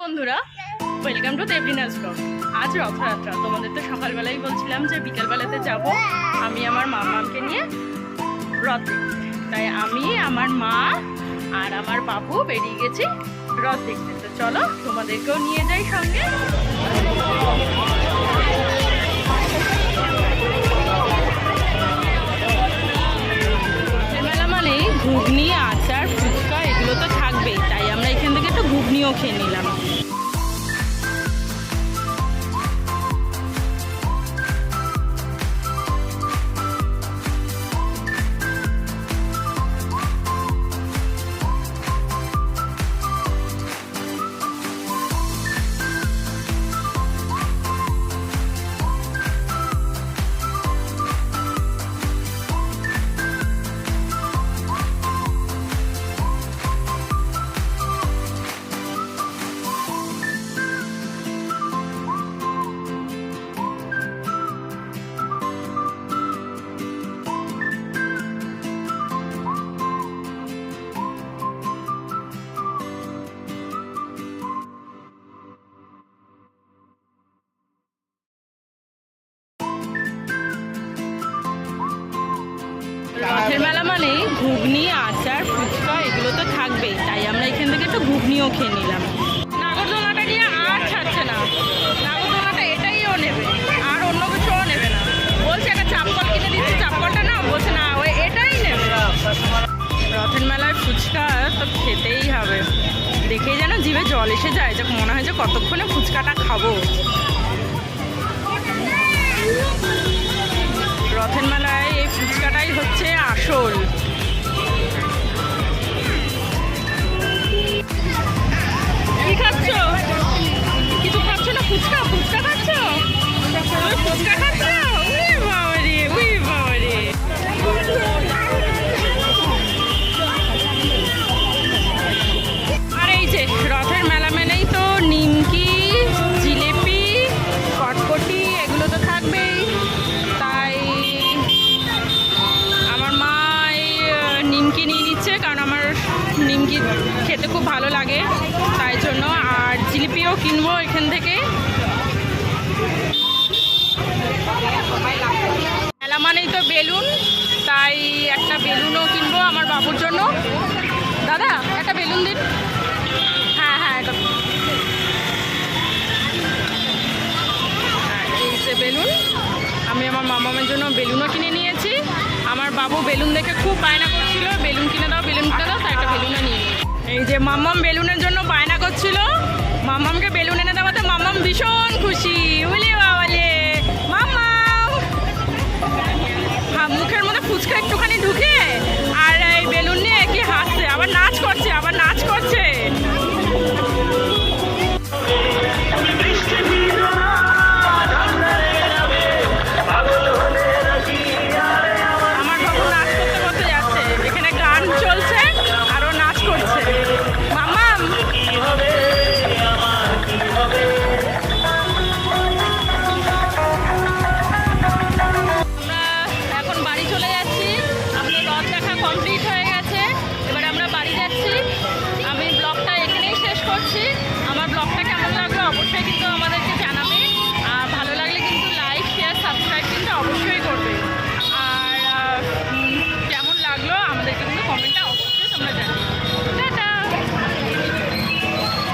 বন্ধুরা welcome to দেবলিনাস blog আজ রথযাত্রা, তোমাদের তো সকালবেলাই বলছিলাম যে বিকালবেলাতে যাব। আমি আমার মা মামাকে নিয়ে রথ। তাই আমি, আমার মা আর আমার বাবু বেরিয়ে গেছি রথ দেখতে। তো চলো, তোমাদেরকেও নিয়ে যাই সঙ্গে। রথের মেলা মানেই ঘুগনি, আচার, ফুচকা, এগুলো তো থাকবেই। তাই আমরা এখান থেকে একটু ঘুগনিও খেয়ে নিলাম। নাগরদোলাটা নিয়ে আর ছাড়ছে না। নাগরদোলাটা এটাইও নেবে, আর অন্য কিছুও নেবে না। বলছে একটা চাপকল কিনে দিচ্ছে চাপকলটা না? বলছে, না, ওই এটাই নেবে। রথের মেলায় ফুচকা তো খেতেই হবে। দেখেই যেন জিভে জল এসে যায় যে মনে হয় যে কতক্ষণে ফুচকাটা খাব। রথের মেলায় এই Shoal. নিমকি খেতে খুব ভালো লাগে, তাই জন্য আর জিলিপিও কিনবো এখান থেকে। মেলা মানেই তো বেলুন, তাই একটা বেলুনও কিনবো আমার বাবুর জন্য। দাদা, একটা বেলুন দিন। হ্যাঁ হ্যাঁ এটা বেলুন, আমি আমার মামামের জন্য বেলুনও কিনে নিয়েছি। আমার বাবু বেলুন দেখে খুব বায়না করছিল, বেলুন কিনে দাও, বেলুন কিনে দাও, তাই একটা বেলুনও নিয়ে। এই যে মাম্মাম বেলুনের জন্য বায়না করছিল। মাম্মামকে বেলুন এনে দেওয়াতে মাম্মাম ভীষণ খুশি। বুঝলি বাবালে। মাম্মাম! মুখের মধ্যে ফুচকা একটুখানি ঢুকে কমপ্লিট হয়ে গেছে। এবার আমরা বাড়ি যাচ্ছি। আমি ব্লগটা এখানেই শেষ করছি। আমার ব্লগটা কেমন লাগল অবশ্যই কিন্তু আমাদের